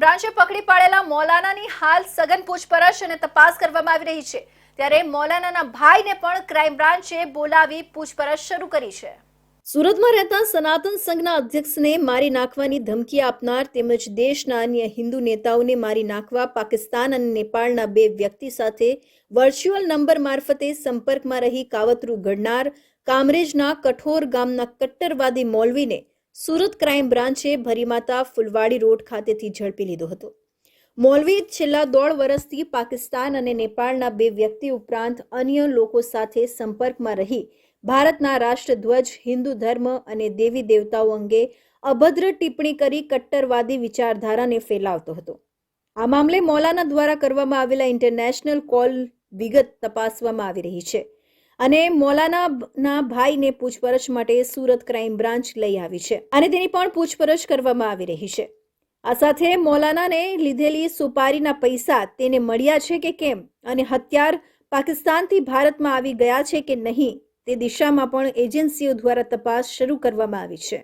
બ્રાન્ચે પકડી પાડેલા મૌલાનાની હાલ સઘન પૂછપરછ અને તપાસ કરવામાં આવી રહી છે. ત્યારે મૌલાનાના ભાઈને પણ ક્રાઇમ બ્રાન્ચે બોલાવી પૂછપરછ શરૂ કરી છે. સુરતમાં રહેતા સનાતન સંઘના અધ્યક્ષને મારી નાખવાની ધમકી આપનાર તેમજ દેશના અન્ય હિન્દુ નેતાઓને મારી નાખવા પાકિસ્તાન અને નેપાળના બે વ્યક્તિ સાથે વર્ચ્યુઅલ નંબર મારફતે સંપર્કમાં રહી કાવતરું ઘડનાર કામરેજના કઠોર ગામના કટ્ટરવાદી મૌલવીને સુરત ક્રાઇમ બ્રાન્ચે ભરીમાતા ફુલવાડી રોડ ખાતેથી ઝડપી લીધો હતો. મૌલવી છેલ્લા દોઢ વર્ષથી પાકિસ્તાન અને નેપાળના બે વ્યક્તિ ઉપરાંત અન્ય લોકો સાથે સંપર્કમાં રહી ભારતના રાષ્ટ્રધ્વજ, હિન્દુ ધર્મ અને દેવી દેવતાઓ અંગે અભદ્ર ટિપ્પણી કરી કટ્ટરવાદી વિચારધારાને ફેલાવતો હતો. આ મામલે મૌલાના દ્વારા કરવામાં આવેલા ઇન્ટરનેશનલ કોલ વિગત તપાસવામાં આવી રહી છે. અને મૌલાનાના ભાઈને પૂછપરછ માટે સુરત ક્રાઇમ બ્રાન્ચ લઈ આવી છે અને તેની પણ પૂછપરછ કરવામાં આવી રહી છે. આ સાથે મૌલાનાને લીધેલી સુપારીના પૈસા તેને મળ્યા છે કે કેમ અને હત્યાર પાકિસ્તાનથી ભારતમાં આવી ગયા છે કે નહીં તે દિશામાં પણ એજન્સીઓ દ્વારા તપાસ શરૂ કરવામાં આવી છે.